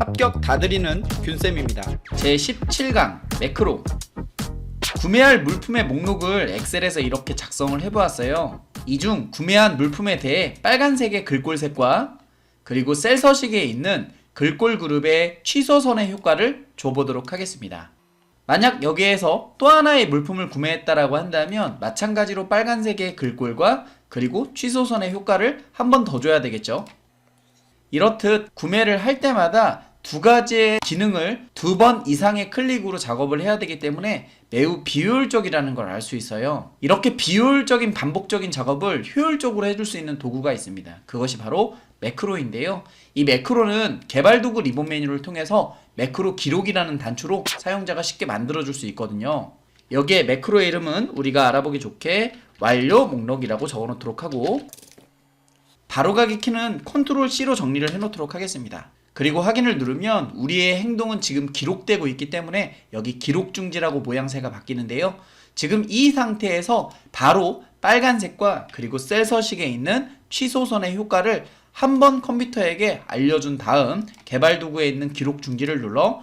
합격 다 드리는 균쌤입니다. 제 17강 매크로 구매할 물품의 목록을 엑셀에서 이렇게 작성을 해보았어요. 이 중 구매한 물품에 대해 빨간색의 글꼴색과 그리고 셀 서식에 있는 글꼴 그룹의 취소선의 효과를 줘보도록 하겠습니다. 만약 여기에서 또 하나의 물품을 구매했다라고 한다면 마찬가지로 빨간색의 글꼴과 그리고 취소선의 효과를 한 번 더 줘야 되겠죠. 이렇듯 구매를 할 때마다 두 가지의 기능을 두 번 이상의 클릭으로 작업을 해야 되기 때문에 매우 비효율적이라는 걸 알 수 있어요. 이렇게 비효율적인 반복적인 작업을 효율적으로 해줄 수 있는 도구가 있습니다. 그것이 바로 매크로인데요. 이 매크로는 개발 도구 리본 메뉴를 통해서 매크로 기록이라는 단추로 사용자가 쉽게 만들어줄 수 있거든요. 여기에 매크로의 이름은 우리가 알아보기 좋게 완료 목록이라고 적어놓도록 하고 바로가기 키는 컨트롤 C로 정리를 해놓도록 하겠습니다. 그리고 확인을 누르면 우리의 행동은 지금 기록되고 있기 때문에 여기 기록 중지라고 모양새가 바뀌는데요. 지금 이 상태에서 바로 빨간색과 그리고 셀 서식에 있는 취소선의 효과를 한 번 컴퓨터에게 알려준 다음 개발 도구에 있는 기록 중지를 눌러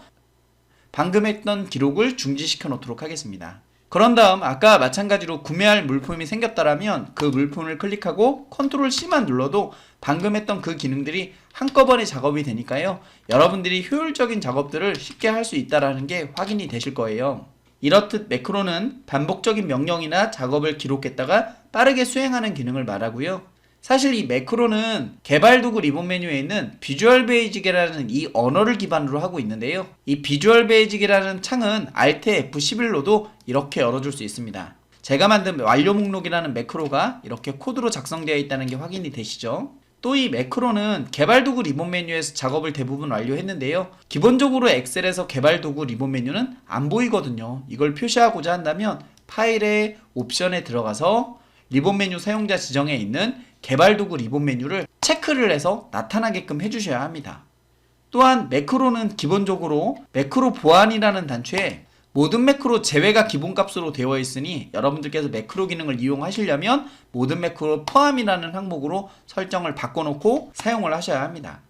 방금 했던 기록을 중지시켜 놓도록 하겠습니다. 그런 다음 아까 마찬가지로 구매할 물품이 생겼다라면 그 물품을 클릭하고 컨트롤 C만 눌러도 방금 했던 그 기능들이 한꺼번에 작업이 되니까요. 여러분들이 효율적인 작업들을 쉽게 할 수 있다라는 게 확인이 되실 거예요. 이렇듯 매크로는 반복적인 명령이나 작업을 기록했다가 빠르게 수행하는 기능을 말하고요. 사실 이 매크로는 개발 도구 리본 메뉴에 있는 비주얼 베이직이라는 이 언어를 기반으로 하고 있는데요. 이 비주얼 베이직이라는 창은 Alt F11로도 이렇게 열어줄 수 있습니다. 제가 만든 완료 목록이라는 매크로가 이렇게 코드로 작성되어 있다는 게 확인이 되시죠? 또 이 매크로는 개발 도구 리본 메뉴에서 작업을 대부분 완료했는데요. 기본적으로 엑셀에서 개발 도구 리본 메뉴는 안 보이거든요. 이걸 표시하고자 한다면 파일의 옵션에 들어가서 리본 메뉴 사용자 지정에 있는 개발 도구 리본 메뉴를 체크를 해서 나타나게끔 해주셔야 합니다. 또한 매크로는 기본적으로 매크로 보안이라는 단추에 모든 매크로 제외가 기본값으로 되어 있으니 여러분들께서 매크로 기능을 이용하시려면 모든 매크로 포함이라는 항목으로 설정을 바꿔놓고 사용을 하셔야 합니다.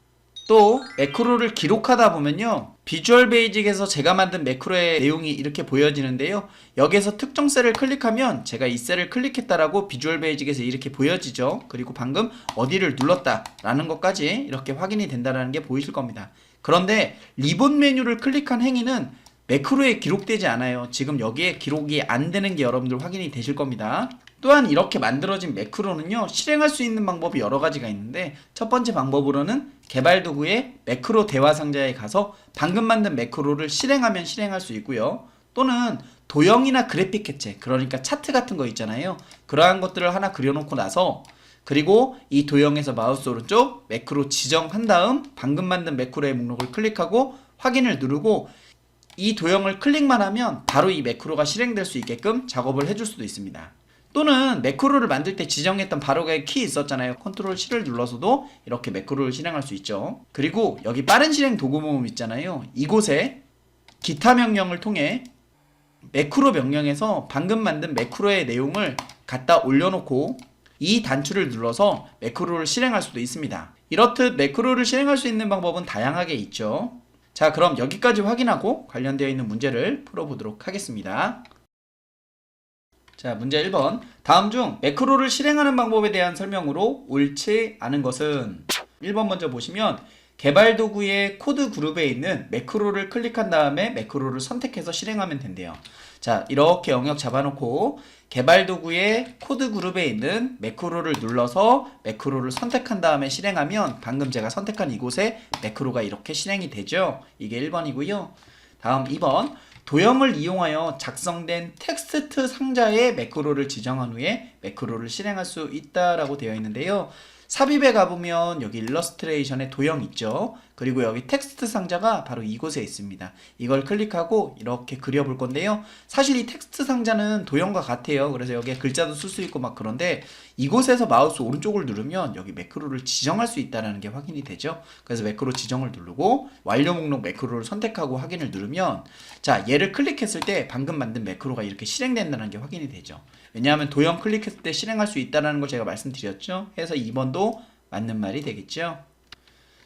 또 매크로를 기록하다 보면요. 비주얼 베이직에서 제가 만든 매크로의 내용이 이렇게 보여지는데요. 여기에서 특정 셀을 클릭하면 제가 이 셀을 클릭했다라고 비주얼 베이직에서 이렇게 보여지죠. 그리고 방금 어디를 눌렀다 라는 것까지 이렇게 확인이 된다는 게 보이실 겁니다. 그런데 리본 메뉴를 클릭한 행위는 매크로에 기록되지 않아요. 지금 여기에 기록이 안 되는 게 여러분들 확인이 되실 겁니다. 또한 이렇게 만들어진 매크로는요 실행할 수 있는 방법이 여러 가지가 있는데 첫 번째 방법으로는 개발 도구의 매크로 대화 상자에 가서 방금 만든 매크로를 실행하면 실행할 수 있고요. 또는 도형이나 그래픽 해체 그러니까 차트 같은 거 있잖아요. 그러한 것들을 하나 그려놓고 나서 그리고 이 도형에서 마우스 오른쪽 매크로 지정한 다음 방금 만든 매크로의 목록을 클릭하고 확인을 누르고 이 도형을 클릭만 하면 바로 이 매크로가 실행될 수 있게끔 작업을 해줄 수도 있습니다. 또는 매크로를 만들 때 지정했던 바로가의 키 있었잖아요. 컨트롤 C를 눌러서도 이렇게 매크로를 실행할 수 있죠. 그리고 여기 빠른 실행 도구 모음 있잖아요. 이곳에 기타 명령을 통해 매크로 명령에서 방금 만든 매크로의 내용을 갖다 올려놓고 이 단추를 눌러서 매크로를 실행할 수도 있습니다. 이렇듯 매크로를 실행할 수 있는 방법은 다양하게 있죠. 자, 그럼 여기까지 확인하고 관련되어 있는 문제를 풀어보도록 하겠습니다. 자, 문제 1번. 다음 중 매크로를 실행하는 방법에 대한 설명으로 옳지 않은 것은 1번 먼저 보시면 개발 도구의 코드 그룹에 있는 매크로를 클릭한 다음에 매크로를 선택해서 실행하면 된대요. 자, 이렇게 영역 잡아놓고 개발 도구의 코드 그룹에 있는 매크로를 눌러서 매크로를 선택한 다음에 실행하면 방금 제가 선택한 이곳에 매크로가 이렇게 실행이 되죠. 이게 1번이고요. 다음 2번. 도형을 이용하여 작성된 텍스트 상자에 매크로를 지정한 후에 매크로를 실행할 수 있다라고 되어 있는데요. 삽입에 가보면 여기 일러스트레이션에 도형 있죠. 그리고 여기 텍스트 상자가 바로 이곳에 있습니다. 이걸 클릭하고 이렇게 그려볼 건데요. 사실 이 텍스트 상자는 도형과 같아요. 그래서 여기에 글자도 쓸 수 있고 막 그런데 이곳에서 마우스 오른쪽을 누르면 여기 매크로를 지정할 수 있다는 게 확인이 되죠. 그래서 매크로 지정을 누르고 완료 목록 매크로를 선택하고 확인을 누르면 자 얘를 클릭했을 때 방금 만든 매크로가 이렇게 실행된다는 게 확인이 되죠. 왜냐하면 도형 클릭했을 때 실행할 수 있다는 걸 제가 말씀드렸죠. 해서 2번도 맞는 말이 되겠죠.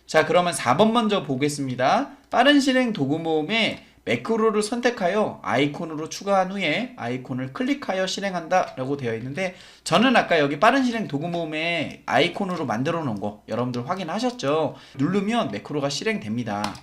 자, 그러면 4번 먼저 보겠습니다. 빠른 실행 도구 모음에 매크로를 선택하여 아이콘으로 추가한 후에 아이콘을 클릭하여 실행한다 라고 되어 있는데 저는 아까 여기 빠른 실행 도구 모음에 아이콘으로 만들어 놓은 거 여러분들 확인하셨죠? 누르면 매크로가 실행됩니다.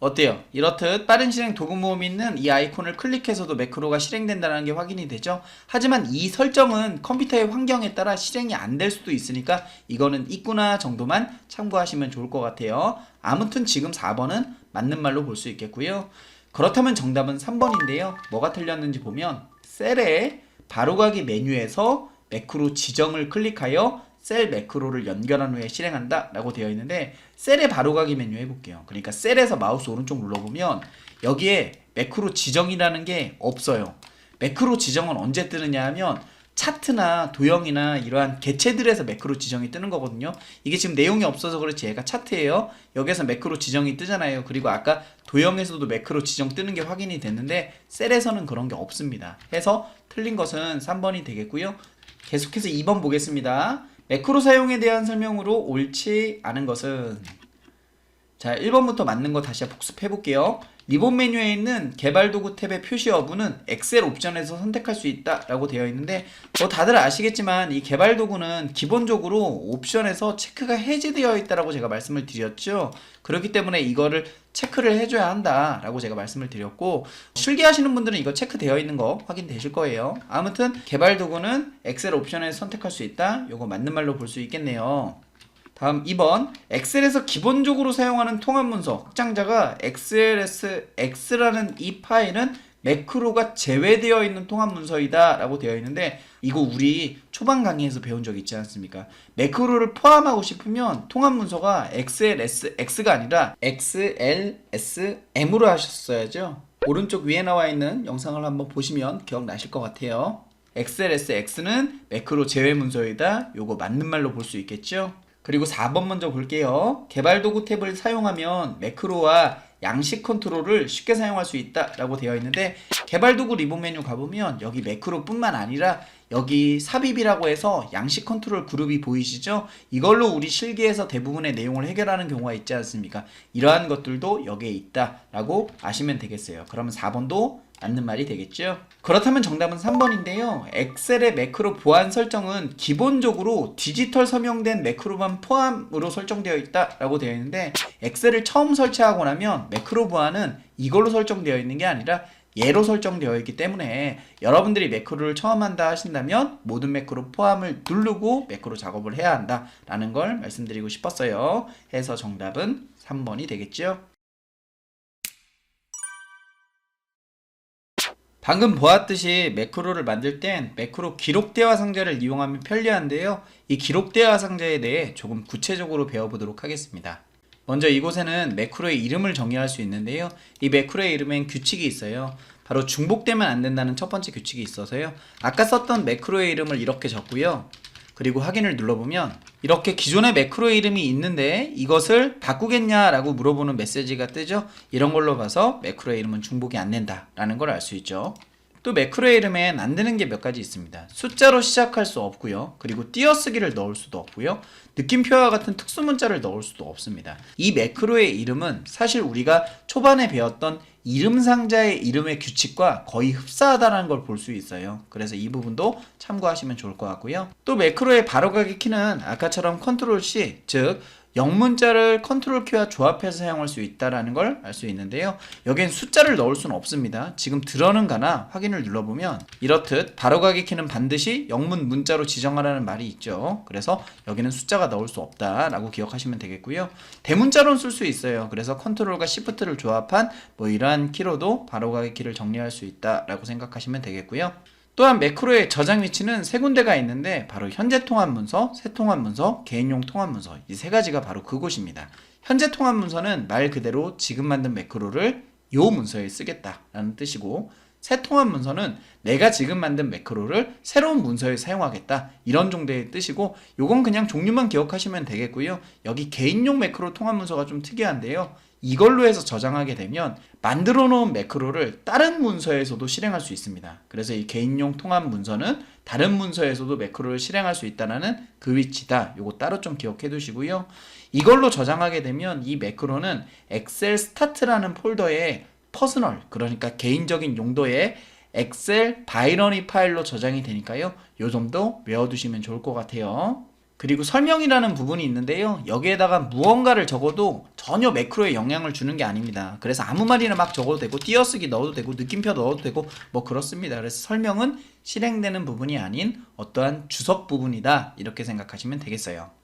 어때요? 이렇듯 빠른 실행 도구 모음이 있는 이 아이콘을 클릭해서도 매크로가 실행된다는 게 확인이 되죠. 하지만 이 설정은 컴퓨터의 환경에 따라 실행이 안 될 수도 있으니까 이거는 있구나 정도만 참고하시면 좋을 것 같아요. 아무튼 지금 4번은 맞는 말로 볼 수 있겠고요. 그렇다면 정답은 3번인데요. 뭐가 틀렸는지 보면 셀의 바로가기 메뉴에서 매크로 지정을 클릭하여 셀 매크로를 연결한 후에 실행한다 라고 되어 있는데 셀의 바로가기 메뉴 해볼게요. 그러니까 셀에서 마우스 오른쪽 눌러보면 여기에 매크로 지정이라는 게 없어요. 매크로 지정은 언제 뜨느냐 하면 차트나 도형이나 이러한 개체들에서 매크로 지정이 뜨는 거거든요. 이게 지금 내용이 없어서 그렇지 얘가 차트예요. 여기서 매크로 지정이 뜨잖아요. 그리고 아까 도형에서도 매크로 지정 뜨는 게 확인이 됐는데 셀에서는 그런 게 없습니다. 해서 틀린 것은 3번이 되겠고요. 계속해서 2번 보겠습니다. 매크로 사용에 대한 설명으로 옳지 않은 것은 자 1번부터 맞는 거 다시 복습해 볼게요. 리본 메뉴에 있는 개발 도구 탭의 표시 여부는 엑셀 옵션에서 선택할 수 있다라고 되어 있는데 뭐 다들 아시겠지만 이 개발 도구는 기본적으로 옵션에서 체크가 해제되어 있다라고 제가 말씀을 드렸죠. 그렇기 때문에 이거를 체크를 해줘야 한다라고 제가 말씀을 드렸고 실기하시는 분들은 이거 체크되어 있는 거 확인되실 거예요. 아무튼 개발 도구는 엑셀 옵션에서 선택할 수 있다. 요거 맞는 말로 볼 수 있겠네요. 다음 2번 엑셀에서 기본적으로 사용하는 통합 문서 확장자가 XLS X라는 이 파일은 매크로가 제외되어 있는 통합 문서이다 라고 되어 있는데 이거 우리 초반 강의에서 배운 적 있지 않습니까? 매크로를 포함하고 싶으면 통합 문서가 XLS X가 아니라 XLSM으로 하셨어야죠. 오른쪽 위에 나와 있는 영상을 한번 보시면 기억나실 것 같아요. XLSX는 매크로 제외 문서이다. 요거 맞는 말로 볼 수 있겠죠 그리고 4번 먼저 볼게요. 개발 도구 탭을 사용하면 매크로와 양식 컨트롤을 쉽게 사용할 수 있다라고 되어 있는데 개발 도구 리본 메뉴 가보면 여기 매크로뿐만 아니라 여기 삽입이라고 해서 양식 컨트롤 그룹이 보이시죠? 이걸로 우리 실기에서 대부분의 내용을 해결하는 경우가 있지 않습니까? 이러한 것들도 여기에 있다라고 아시면 되겠어요. 그러면 4번도 맞는 말이 되겠죠? 그렇다면 정답은 3번인데요. 엑셀의 매크로 보안 설정은 기본적으로 디지털 서명된 매크로만 포함으로 설정되어 있다라고 되어 있는데 엑셀을 처음 설치하고 나면 매크로 보안은 이걸로 설정되어 있는 게 아니라 얘로 설정되어 있기 때문에 여러분들이 매크로를 처음 한다 하신다면 모든 매크로 포함을 누르고 매크로 작업을 해야 한다라는 걸 말씀드리고 싶었어요. 해서 정답은 3번이 되겠죠. 방금 보았듯이 매크로를 만들 땐 매크로 기록 대화 상자를 이용하면 편리한데요. 이 기록 대화 상자에 대해 조금 구체적으로 배워보도록 하겠습니다. 먼저 이곳에는 매크로의 이름을 정의할 수 있는데요. 이 매크로의 이름엔 규칙이 있어요. 바로 중복되면 안 된다는 첫 번째 규칙이 있어서요. 아까 썼던 매크로의 이름을 이렇게 적고요. 그리고 확인을 눌러보면 이렇게 기존의 매크로의 이름이 있는데 이것을 바꾸겠냐라고 물어보는 메시지가 뜨죠. 이런 걸로 봐서 매크로의 이름은 중복이 안 된다라는 걸 알 수 있죠. 또 매크로의 이름엔 안 되는 게 몇 가지 있습니다. 숫자로 시작할 수 없고요. 그리고 띄어쓰기를 넣을 수도 없고요. 느낌표와 같은 특수 문자를 넣을 수도 없습니다. 이 매크로의 이름은 사실 우리가 초반에 배웠던 이름 상자의 이름의 규칙과 거의 흡사하다는 걸 볼 수 있어요. 그래서 이 부분도 참고하시면 좋을 것 같고요. 또 매크로의 바로가기 키는 아까처럼 컨트롤 C, 즉 영문자를 컨트롤 키와 조합해서 사용할 수 있다라는 걸 알 수 있는데요. 여기엔 숫자를 넣을 수는 없습니다. 지금 들어는 가나 확인을 눌러보면 이렇듯 바로가기 키는 반드시 영문 문자로 지정하라는 말이 있죠. 그래서 여기는 숫자가 넣을 수 없다라고 기억하시면 되겠고요. 대문자로는 쓸 수 있어요. 그래서 컨트롤과 시프트를 조합한 뭐 이러한 키로도 바로가기 키를 정리할 수 있다라고 생각하시면 되겠고요. 또한 매크로의 저장 위치는 세 군데가 있는데 바로 현재 통합 문서, 새 통합 문서, 개인용 통합 문서 이 세 가지가 바로 그곳입니다. 현재 통합 문서는 말 그대로 지금 만든 매크로를 요 문서에 쓰겠다라는 뜻이고 새 통합 문서는 내가 지금 만든 매크로를 새로운 문서에 사용하겠다 이런 정도의 뜻이고 요건 그냥 종류만 기억하시면 되겠고요 여기 개인용 매크로 통합 문서가 좀 특이한데요 이걸로 해서 저장하게 되면 만들어 놓은 매크로를 다른 문서에서도 실행할 수 있습니다 그래서 이 개인용 통합 문서는 다른 문서에서도 매크로를 실행할 수 있다는 그 위치다 요거 따로 좀 기억해 두시고요 이걸로 저장하게 되면 이 매크로는 엑셀 스타트라는 폴더에 퍼스널 그러니까 개인적인 용도의 엑셀 바이너리 파일로 저장이 되니까요. 요 점도 외워두시면 좋을 것 같아요. 그리고 설명이라는 부분이 있는데요. 여기에다가 무언가를 적어도 전혀 매크로에 영향을 주는 게 아닙니다. 그래서 아무 말이나 막 적어도 되고 띄어쓰기 넣어도 되고 느낌표 넣어도 되고 뭐 그렇습니다. 그래서 설명은 실행되는 부분이 아닌 어떠한 주석 부분이다. 이렇게 생각하시면 되겠어요.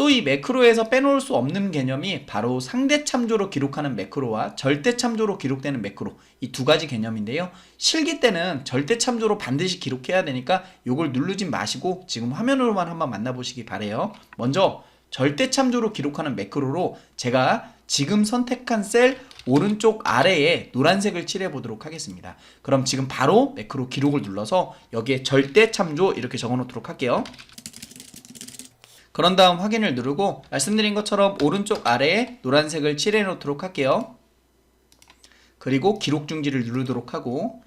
또 이 매크로에서 빼놓을 수 없는 개념이 바로 상대 참조로 기록하는 매크로와 절대 참조로 기록되는 매크로 이 두 가지 개념인데요. 실기 때는 절대 참조로 반드시 기록해야 되니까 이걸 누르지 마시고 지금 화면으로만 한번 만나보시기 바래요. 먼저 절대 참조로 기록하는 매크로로 제가 지금 선택한 셀 오른쪽 아래에 노란색을 칠해 보도록 하겠습니다. 그럼 지금 바로 매크로 기록을 눌러서 여기에 절대 참조 이렇게 적어 놓도록 할게요. 그런 다음 확인을 누르고 말씀드린 것처럼 오른쪽 아래에 노란색을 칠해 놓도록 할게요. 그리고 기록 중지를 누르도록 하고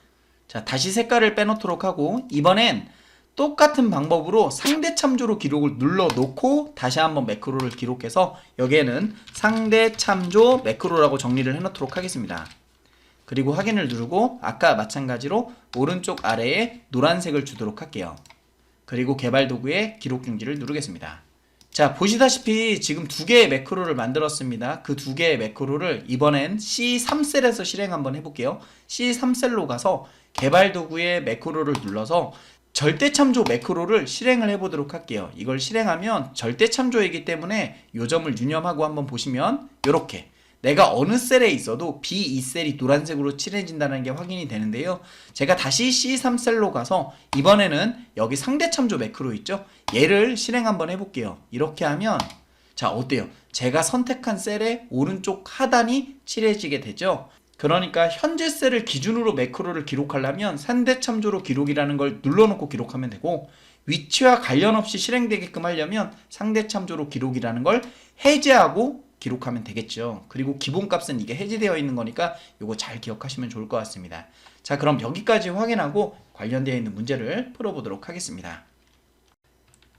자 다시 색깔을 빼놓도록 하고 이번엔 똑같은 방법으로 상대 참조로 기록을 눌러 놓고 다시 한번 매크로를 기록해서 여기에는 상대 참조 매크로라고 정리를 해 놓도록 하겠습니다. 그리고 확인을 누르고 아까 마찬가지로 오른쪽 아래에 노란색을 주도록 할게요. 그리고 개발 도구에 기록 중지를 누르겠습니다. 자, 보시다시피 지금 두 개의 매크로를 만들었습니다. 그 두 개의 매크로를 이번엔 C3셀에서 실행 한번 해볼게요. C3셀로 가서 개발 도구에 매크로를 눌러서 절대 참조 매크로를 실행을 해보도록 할게요. 이걸 실행하면 절대 참조이기 때문에 요 점을 유념하고 한번 보시면 이렇게 내가 어느 셀에 있어도 B2셀이 노란색으로 칠해진다는 게 확인이 되는데요. 제가 다시 C3셀로 가서 이번에는 여기 상대 참조 매크로 있죠? 얘를 실행 한번 해볼게요. 이렇게 하면 자 어때요? 제가 선택한 셀의 오른쪽 하단이 칠해지게 되죠? 그러니까 현재 셀을 기준으로 매크로를 기록하려면 상대 참조로 기록이라는 걸 눌러놓고 기록하면 되고 위치와 관련 없이 실행되게끔 하려면 상대 참조로 기록이라는 걸 해제하고 기록하면 되겠죠. 그리고 기본값은 이게 해제되어 있는 거니까 이거 잘 기억하시면 좋을 것 같습니다. 자, 그럼 여기까지 확인하고 관련되어 있는 문제를 풀어보도록 하겠습니다.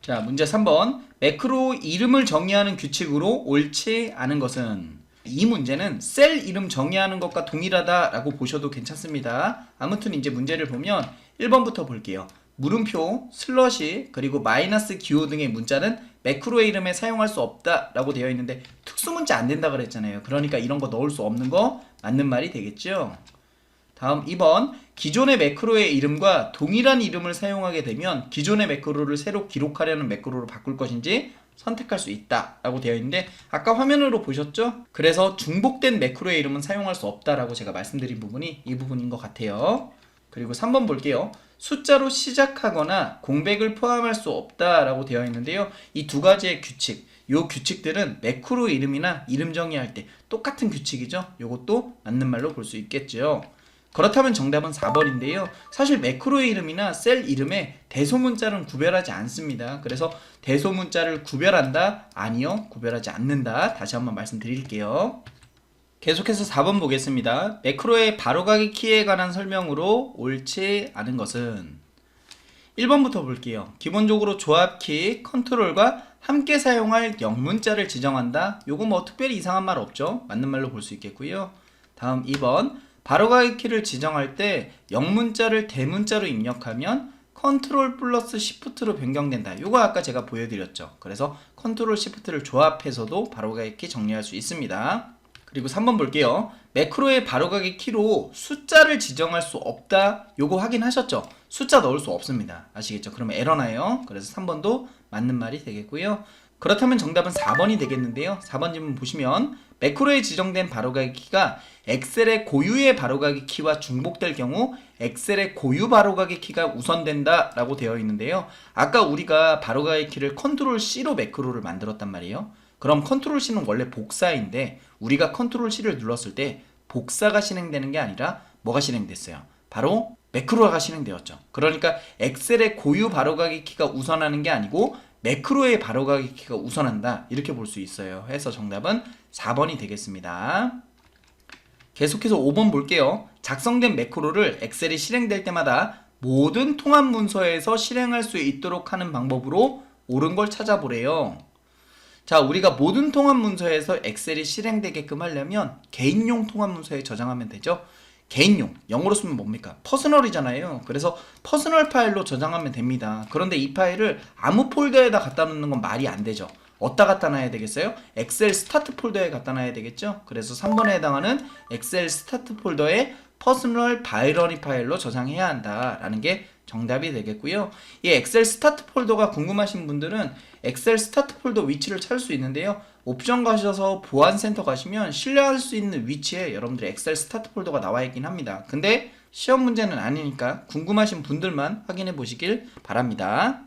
자, 문제 3번. 매크로 이름을 정의하는 규칙으로 옳지 않은 것은 이 문제는 셀 이름 정의하는 것과 동일하다라고 보셔도 괜찮습니다. 아무튼 이제 문제를 보면 1번부터 볼게요. 물음표, 슬러시, 그리고 마이너스 기호 등의 문자는 매크로의 이름에 사용할 수 없다라고 되어 있는데 특수 문자 안 된다 그랬잖아요. 그러니까 이런 거 넣을 수 없는 거 맞는 말이 되겠죠. 다음 2번 기존의 매크로의 이름과 동일한 이름을 사용하게 되면 기존의 매크로를 새로 기록하려는 매크로로 바꿀 것인지 선택할 수 있다 라고 되어 있는데 아까 화면으로 보셨죠? 그래서 중복된 매크로의 이름은 사용할 수 없다 라고 제가 말씀드린 부분이 이 부분인 것 같아요. 그리고 3번 볼게요. 숫자로 시작하거나 공백을 포함할 수 없다라고 되어 있는데요. 이 두 가지의 규칙, 요 규칙들은 매크로 이름이나 이름 정의할 때 똑같은 규칙이죠. 요것도 맞는 말로 볼 수 있겠죠. 그렇다면 정답은 4번인데요. 사실 매크로의 이름이나 셀 이름에 대소문자는 구별하지 않습니다. 그래서 대소문자를 구별한다? 아니요. 구별하지 않는다. 다시 한번 말씀드릴게요. 계속해서 4번 보겠습니다. 매크로의 바로가기 키에 관한 설명으로 옳지 않은 것은 1번부터 볼게요. 기본적으로 조합키, 컨트롤과 함께 사용할 영문자를 지정한다. 요거 뭐 특별히 이상한 말 없죠? 맞는 말로 볼 수 있겠고요. 다음 2번 바로가기 키를 지정할 때 영문자를 대문자로 입력하면 컨트롤 플러스 시프트로 변경된다. 요거 아까 제가 보여드렸죠. 그래서 컨트롤 시프트를 조합해서도 바로가기 키 정리할 수 있습니다. 그리고 3번 볼게요. 매크로의 바로가기 키로 숫자를 지정할 수 없다. 요거 확인하셨죠? 숫자 넣을 수 없습니다. 아시겠죠? 그러면 에러 나요. 그래서 3번도 맞는 말이 되겠고요. 그렇다면 정답은 4번이 되겠는데요. 4번 질문 보시면 매크로에 지정된 바로가기 키가 엑셀의 고유의 바로가기 키와 중복될 경우 엑셀의 고유 바로가기 키가 우선된다 라고 되어 있는데요. 아까 우리가 바로가기 키를 컨트롤 C로 매크로를 만들었단 말이에요. 그럼 컨트롤 C는 원래 복사인데 우리가 컨트롤 C를 눌렀을 때 복사가 실행되는 게 아니라 뭐가 실행됐어요? 바로 매크로가 실행되었죠. 그러니까 엑셀의 고유 바로가기 키가 우선하는 게 아니고 매크로의 바로가기 키가 우선한다. 이렇게 볼 수 있어요. 해서 정답은 4번이 되겠습니다. 계속해서 5번 볼게요. 작성된 매크로를 엑셀이 실행될 때마다 모든 통합 문서에서 실행할 수 있도록 하는 방법으로 옳은 걸 찾아보래요. 자, 우리가 모든 통합 문서에서 엑셀이 실행되게끔 하려면 개인용 통합 문서에 저장하면 되죠. 개인용 영어로 쓰면 뭡니까? 퍼스널이잖아요. 그래서 퍼스널 파일로 저장하면 됩니다. 그런데 이 파일을 아무 폴더에다 갖다 놓는 건 말이 안 되죠. 어디다 갖다 놔야 되겠어요? 엑셀 스타트 폴더에 갖다 놔야 되겠죠? 그래서 3번에 해당하는 엑셀 스타트 폴더에 퍼스널 바이러리 파일로 저장해야 한다라는 게 정답이 되겠고요. 이 엑셀 스타트 폴더가 궁금하신 분들은 엑셀 스타트 폴더 위치를 찾을 수 있는데요. 옵션 가셔서 보안 센터 가시면 신뢰할 수 있는 위치에 여러분들의 엑셀 스타트 폴더가 나와 있긴 합니다. 근데 시험 문제는 아니니까 궁금하신 분들만 확인해 보시길 바랍니다.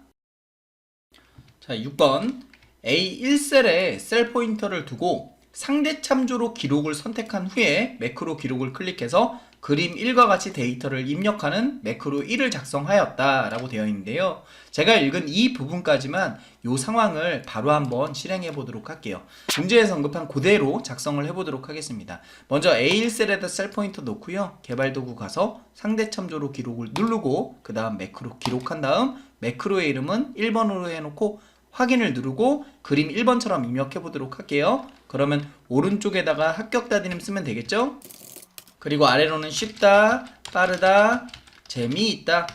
자, 6번 A1셀에 셀 포인터를 두고 상대 참조로 기록을 선택한 후에 매크로 기록을 클릭해서 그림 1과 같이 데이터를 입력하는 매크로 1을 작성하였다 라고 되어 있는데요. 제가 읽은 이 부분까지만 이 상황을 바로 한번 실행해 보도록 할게요. 문제에서 언급한 그대로 작성을 해 보도록 하겠습니다. 먼저 A1셀에다 셀 포인터 놓고요. 개발 도구 가서 상대 참조로 기록을 누르고 그 다음 매크로 기록한 다음 매크로의 이름은 1번으로 해놓고 확인을 누르고 그림 1번처럼 입력해 보도록 할게요. 그러면 오른쪽에다가 합격 다디님 쓰면 되겠죠? 그리고 아래로는 쉽다, 빠르다, 재미있다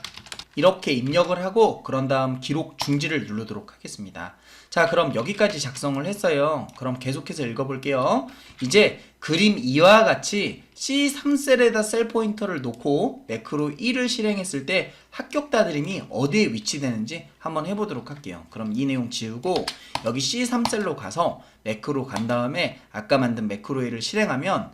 이렇게 입력을 하고 그런 다음 기록 중지를 누르도록 하겠습니다. 자 그럼 여기까지 작성을 했어요. 그럼 계속해서 읽어볼게요. 이제 그림 2와 같이 C3셀에다 셀 포인터를 놓고 매크로 1을 실행했을 때 합격 다드림이 어디에 위치되는지 한번 해보도록 할게요. 그럼 이 내용 지우고 여기 C3셀로 가서 매크로 간 다음에 아까 만든 매크로 1을 실행하면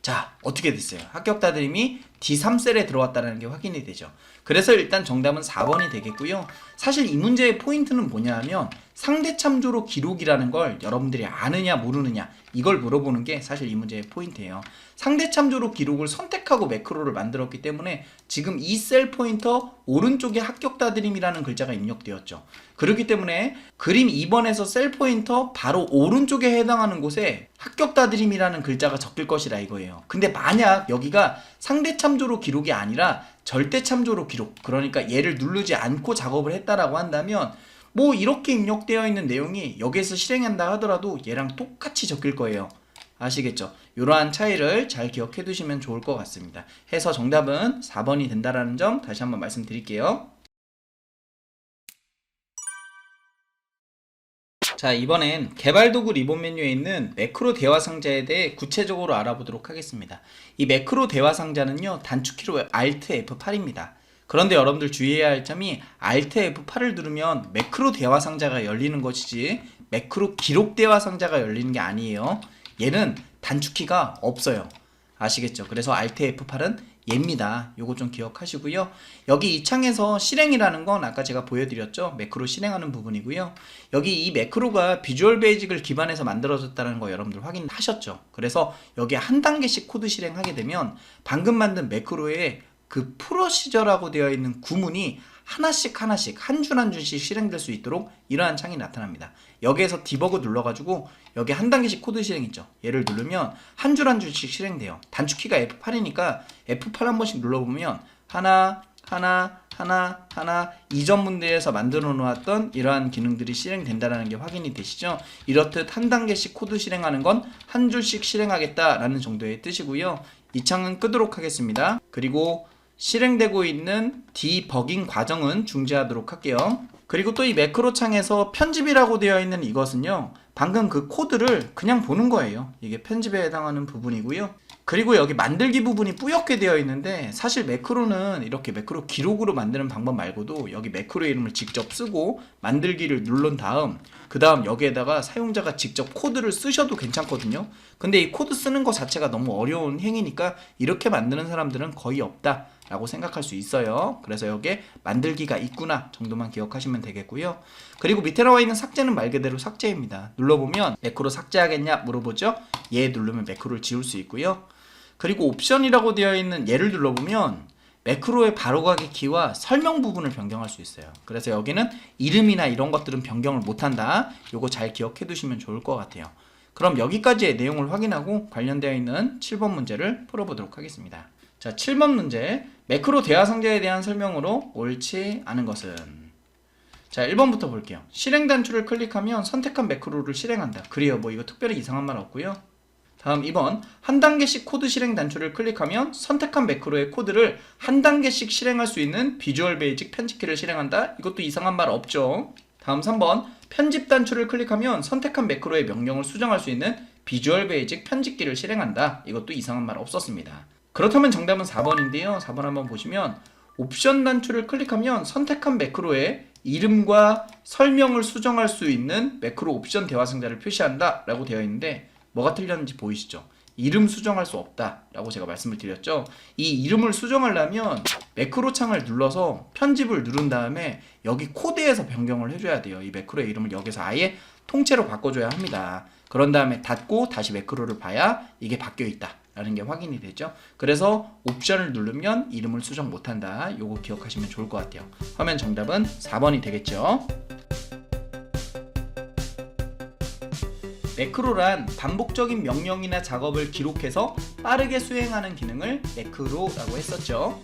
자, 어떻게 됐어요? 합격 다드림이 D3셀에 들어왔다는 게 확인이 되죠. 그래서 일단 정답은 4번이 되겠고요. 사실 이 문제의 포인트는 뭐냐 하면 상대 참조로 기록이라는 걸 여러분들이 아느냐 모르느냐 이걸 물어보는 게 사실 이 문제의 포인트예요. 상대 참조로 기록을 선택하고 매크로를 만들었기 때문에 지금 이 셀 포인터 오른쪽에 합격다드림이라는 글자가 입력되었죠. 그렇기 때문에 그림 2번에서 셀 포인터 바로 오른쪽에 해당하는 곳에 합격다드림이라는 글자가 적힐 것이라 이거예요. 근데 만약 여기가 상대 참조로 기록이 아니라 절대 참조로 기록 그러니까 얘를 누르지 않고 작업을 했다라고 한다면 뭐 이렇게 입력되어 있는 내용이 여기에서 실행한다 하더라도 얘랑 똑같이 적힐 거예요. 아시겠죠? 이러한 차이를 잘 기억해 두시면 좋을 것 같습니다. 해서 정답은 4번이 된다라는 점 다시 한번 말씀드릴게요. 자, 이번엔 개발도구 리본 메뉴에 있는 매크로 대화 상자에 대해 구체적으로 알아보도록 하겠습니다. 이 매크로 대화 상자는요, 단축키로 Alt F8입니다. 그런데 여러분들 주의해야 할 점이 Alt F8을 누르면 매크로 대화 상자가 열리는 것이지 매크로 기록 대화 상자가 열리는 게 아니에요. 얘는 단축키가 없어요. 아시겠죠? 그래서 Alt F8은 얘입니다. 요거 좀 기억하시고요. 여기 이 창에서 실행이라는 건 아까 제가 보여드렸죠. 매크로 실행하는 부분이고요. 여기 이 매크로가 비주얼 베이직을 기반해서 만들어졌다는 거 여러분들 확인하셨죠. 그래서 여기 한 단계씩 코드 실행하게 되면 방금 만든 매크로에 그 프로시저라고 되어 있는 구문이 하나씩 하나씩 한 줄 한 줄씩 실행될 수 있도록 이러한 창이 나타납니다. 여기에서 디버그 눌러가지고 여기 한 단계씩 코드 실행 있죠. 얘를 누르면 한 줄한 줄씩 실행돼요. 단축키가 F8이니까 F8 한 번씩 눌러보면 하나 하나 하나 하나 이전 문제에서 만들어 놓았던 이러한 기능들이 실행된다는 게 확인이 되시죠? 이렇듯 한 단계씩 코드 실행하는 건 한 줄씩 실행하겠다라는 정도의 뜻이고요. 이 창은 끄도록 하겠습니다. 그리고 실행되고 있는 디버깅 과정은 중지하도록 할게요. 그리고 또 이 매크로 창에서 편집이라고 되어 있는 이것은요. 방금 그 코드를 그냥 보는 거예요. 이게 편집에 해당하는 부분이고요. 그리고 여기 만들기 부분이 뿌옇게 되어 있는데 사실 매크로는 이렇게 매크로 기록으로 만드는 방법 말고도 여기 매크로 이름을 직접 쓰고 만들기를 누른 다음 그 다음 여기에다가 사용자가 직접 코드를 쓰셔도 괜찮거든요. 근데 이 코드 쓰는 것 자체가 너무 어려운 행위니까 이렇게 만드는 사람들은 거의 없다. 라고 생각할 수 있어요. 그래서 여기에 만들기가 있구나 정도만 기억하시면 되겠고요. 그리고 밑에 나와 있는 삭제는 말 그대로 삭제입니다. 눌러보면 매크로 삭제하겠냐 물어보죠. 얘 누르면 매크로를 지울 수 있고요. 그리고 옵션이라고 되어 있는 얘를 눌러보면 매크로의 바로가기 키와 설명 부분을 변경할 수 있어요. 그래서 여기는 이름이나 이런 것들은 변경을 못한다. 요거 잘 기억해 두시면 좋을 것 같아요. 그럼 여기까지의 내용을 확인하고 관련되어 있는 7번 문제를 풀어보도록 하겠습니다. 자, 7번 문제. 매크로 대화 상자에 대한 설명으로 옳지 않은 것은 자, 1번부터 볼게요. 실행 단추를 클릭하면 선택한 매크로를 실행한다. 그래요. 뭐 이거 특별히 이상한 말 없고요. 다음 2번 한 단계씩 코드 실행 단추를 클릭하면 선택한 매크로의 코드를 한 단계씩 실행할 수 있는 비주얼 베이직 편집키를 실행한다. 이것도 이상한 말 없죠. 다음 3번 편집 단추를 클릭하면 선택한 매크로의 명령을 수정할 수 있는 비주얼 베이직 편집기를 실행한다. 이것도 이상한 말 없었습니다. 그렇다면 정답은 4번인데요. 4번 한번 보시면 옵션 단추를 클릭하면 선택한 매크로의 이름과 설명을 수정할 수 있는 매크로 옵션 대화 상자를 표시한다 라고 되어 있는데 뭐가 틀렸는지 보이시죠? 이름 수정할 수 없다 라고 제가 말씀을 드렸죠 이 이름을 수정하려면 매크로 창을 눌러서 편집을 누른 다음에 여기 코드에서 변경을 해줘야 돼요 이 매크로의 이름을 여기서 아예 통째로 바꿔줘야 합니다 그런 다음에 닫고 다시 매크로를 봐야 이게 바뀌어 있다 라는 게 확인이 되죠 그래서 옵션을 누르면 이름을 수정 못한다 요거 기억하시면 좋을 것 같아요 화면 정답은 4번이 되겠죠 매크로란 반복적인 명령이나 작업을 기록해서 빠르게 수행하는 기능을 매크로라고 했었죠.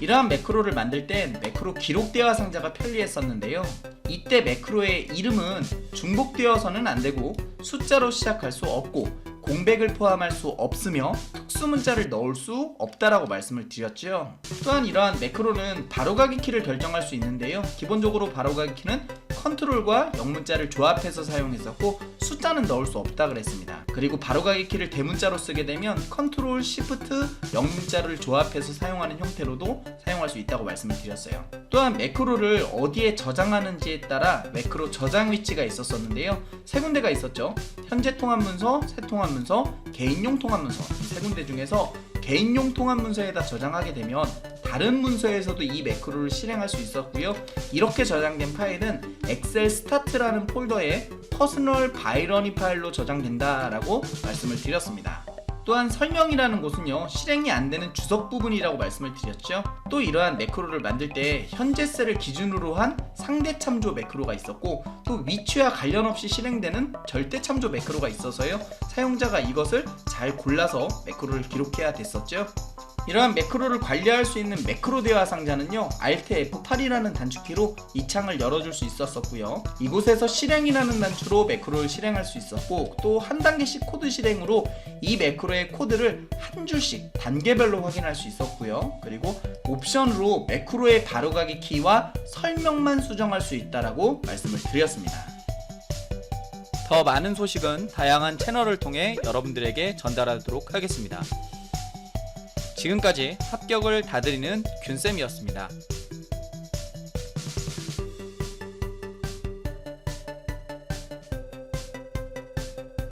이러한 매크로를 만들 땐 매크로 기록 대화 상자가 편리했었는데요. 이때 매크로의 이름은 중복되어서는 안 되고 숫자로 시작할 수 없고 공백을 포함할 수 없으며 특수 문자를 넣을 수 없다라고 말씀을 드렸죠. 또한 이러한 매크로는 바로가기 키를 결정할 수 있는데요. 기본적으로 바로가기 키는 컨트롤과 영문자를 조합해서 사용했었고 숫자는 넣을 수 없다 그랬습니다. 그리고 바로가기 키를 대문자로 쓰게 되면 컨트롤 시프트 영문자를 조합해서 사용하는 형태로도 사용할 수 있다고 말씀을 드렸어요. 또한 매크로를 어디에 저장하는지에 따라 매크로 저장 위치가 있었었는데요. 세 군데가 있었죠. 현재 통합 문서, 새 통합 문서, 개인용 통합 문서 이세 군데 중에서 개인 용 통합 문서에다 저장하게 되면 다른 문서에서도 이 매크로를 실행할 수 있었고요. 이렇게 저장된 파일은 엑셀 스타트라는 폴더에 퍼스널 바이러니 파일로 저장된다라고 말씀을 드렸습니다. 또한 설명이라는 곳은요 실행이 안 되는 주석 부분이라고 말씀을 드렸죠. 또 이러한 매크로를 만들 때 현재 셀을 기준으로 한 상대 참조 매크로가 있었고 또 위치와 관련 없이 실행되는 절대 참조 매크로가 있어서요 사용자가 이것을 잘 골라서 매크로를 기록해야 됐었죠. 이러한 매크로를 관리할 수 있는 매크로 대화 상자는요 Alt F8이라는 단축키로 이 창을 열어줄 수 있었었고요. 이곳에서 실행이라는 단추로 매크로를 실행할 수 있었고 또 한 단계씩 코드 실행으로 이 매크로의 코드를 한 줄씩 단계별로 확인할 수 있었고요. 그리고 옵션으로 매크로의 바로가기 키와 설명만 수정할 수 있다라고 말씀을 드렸습니다. 더 많은 소식은 다양한 채널을 통해 여러분들에게 전달하도록 하겠습니다. 지금까지 합격을 다드리는 균쌤이었습니다.